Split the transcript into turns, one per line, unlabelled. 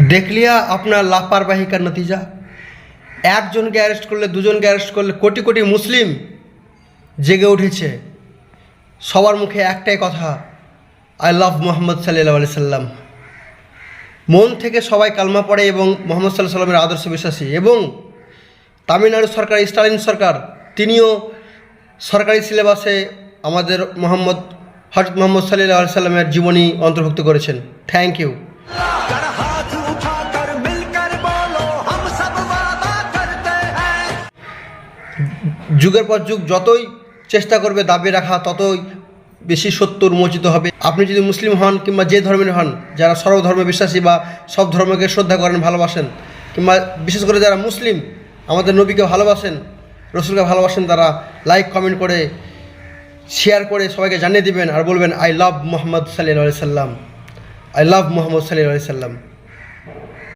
দেখলিয়া আপনার লাপারবাহিকার নতিজা? একজনকে অ্যারেস্ট করলে, দুজনকে অ্যারেস্ট করলে কোটি কোটি মুসলিম জেগে উঠেছে। সবার মুখে একটাই কথা আই লাভ মোহাম্মদ সাল্লাহ সাল্লাম। মন থেকে সবাই কালমা পড়ে এবং মোহাম্মদ সাল্লাহ সাল্লামের আদর্শ বিশ্বাসী। এবং তামিলনাড়ু সরকার, স্টালিন সরকার, তিনিও সরকারি সিলেবাসে আমাদের মোহাম্মদ হজরত মোহাম্মদ সাল্লাহ সাল্লামের জীবনী অন্তর্ভুক্ত করেছেন। থ্যাংক ইউ যুগের পর যুগ যতই চেষ্টা করবে দাবি রাখা, ততই বেশি সত্য উন্মোচিত হবে। আপনি যদি মুসলিম হন কিংবা যে ধর্মের হন, যারা সর্বধর্মে বিশ্বাসী বা সব ধর্মকে শ্রদ্ধা করেন, ভালোবাসেন, কিংবা বিশেষ করে যারা মুসলিম, আমাদের নবীকে ভালোবাসেন, রসুলকে ভালোবাসেন, তারা লাইক কমেন্ট করে শেয়ার করে সবাইকে জানিয়ে দিবেন আর বলবেন আই লাভ মোহাম্মদ সাল্লাহ সাল্লাম। আই লাভ মোহাম্মদ সাল্লাহ সাল্লাম।